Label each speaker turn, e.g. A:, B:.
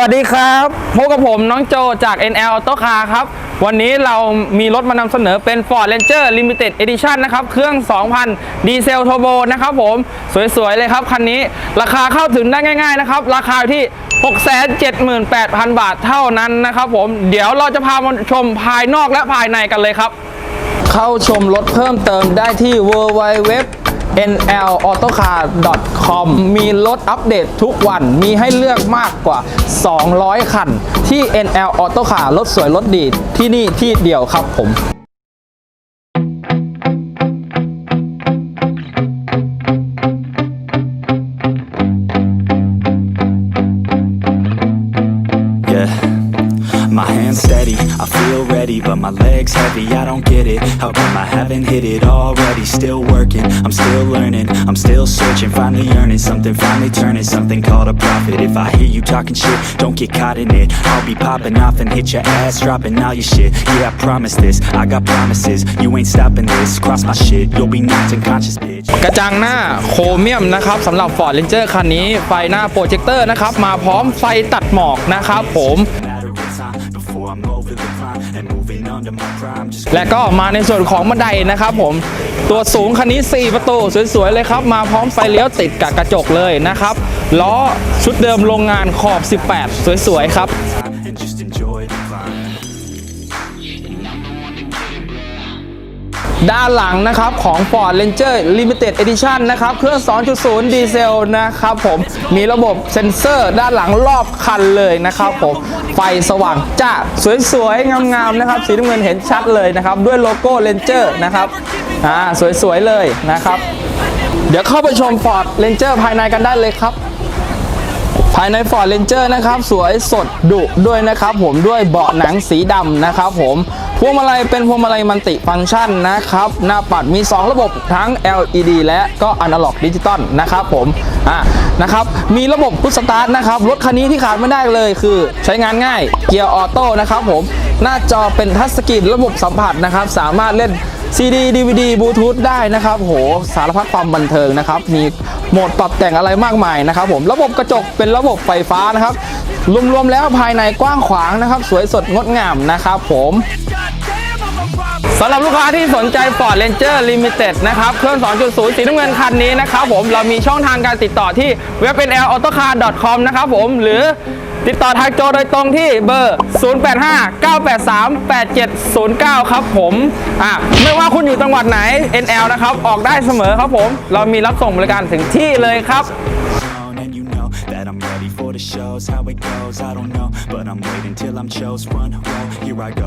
A: วัสดีครับพบกับผมน้องโจจาก NL Auto Car ครับ วันนี้เรามีรถมานำเสนอเป็น Ford Ranger Limited Edition นะครับ เครื่อง 2,000 ดีเซล t ท r b o นะครับผม สวย ๆ เลยครับ คันนี้ราคาเข้าถึงได้ง่าย ๆ นะครับ ราคาที่ 678,000 บาทเท่านั้นนะครับผม เดี๋ยวเราจะพามาชมภายนอกและภายในกันเลยครับ เข้าชมรถเพิ่มเติมได้ที่ www nlautocar.com มีรถอัปเดตทุกวันมีให้เลือกมากกว่า 200 คัน ที่ NL Auto Car รถสวยรถดีที่นี่ที่เดียวครับผม
B: Yeah. My hands steady, I feel ready, but my legs heavy. I don't get it. How come I haven't hit it already? Still working, I'm still learning, I'm still searching, finally earning something, finally turning something called a profit. If I hear you talking shit, don't get caught in it. I'll be popping off and hit your ass, dropping all your shit. Yeah, I promise this, I got promises. You ain't stopping this, cross my shit, you'll be knocked unconscious, bitch.
A: กระจังหน้าโครเมียมนะครับสำหรับ Ford Ranger คันนี้ไฟหน้าโปรเจคเตอร์นะครับมาพร้อมไฟตัดหมอกนะครับผม และก็มาในส่วนของบันไดนะครับผมตัวสูงคันนี้ 4 ประตูสวยๆเลยครับ มาพร้อมไฟเลี้ยวติดกับกระจกเลยนะครับล้อชุดเดิมโรงงานขอบ 18 สวยๆครับ
B: and just enjoy the climb.
A: ด้านหลังนะครับของ Ford Ranger Limited Edition นะครับ เครื่อง 2.0 ดีเซลนะครับผมมีระบบเซ็นเซอร์ด้านหลังรอบคันเลยนะครับผมไฟสว่างจ้าสวยๆ งามๆ นะครับ สีน้ำเงินเห็นชัดเลยนะครับ ด้วยโลโก้ Ranger นะครับอ่าสวยๆ เลยนะครับ เดี๋ยวเข้าไปชม Ford Ranger ภายในกันได้เลยครับ ภายใน Ford Ranger นะครับสวยสดดุด้วยนะครับผมด้วยเบาะหนังสีดำนะครับผมพวงมาลัยเป็นพวงมาลัยมัลติฟังก์ชันนะครับหน้าปัดมี 2 ระบบทั้ง LED และก็อนาล็อกดิจิตอลนะครับผมอะนะครับมีระบบพุชสตาร์ทนะครับรถคันนี้ที่ขาดไม่ได้เลยคือใช้งานง่ายเกียร์ออโต้นะครับผมหน้าจอเป็นทัชสกรีนระบบสัมผัสนะครับสามารถเล่น CD DVD บลูทูธได้นะครับโหสารพัดความบันเทิงนะครับ มีโหมดปรับแต่งอะไรมากมายนะครับผมระบบกระจกเป็นระบบไฟฟ้านะครับรวมๆแล้วภายในกว้างขวางนะครับ สวยสดงดงามนะครับผม สำหรับลูกค้าที่สนใจ Ford Ranger Limited นะครับ เครื่อง 2.0 สีน้ำเงินคันนี้นะครับผม เรามีช่องทางการติดต่อที่เว็บ nlautocar.com นะครับผม หรือติดต่อทางโจโดยตรงที่เบอร์ 0859838709 ครับผม อะ ไม่ว่าคุณอยู่จังหวัดไหน NL นะครับ ออกได้เสมอครับผม เรามีรับส่งบริการถึงที่เลยครับ
B: that I'm ready for the shows How it goes, I don't know But I'm waiting till I'm chose Front row, here I go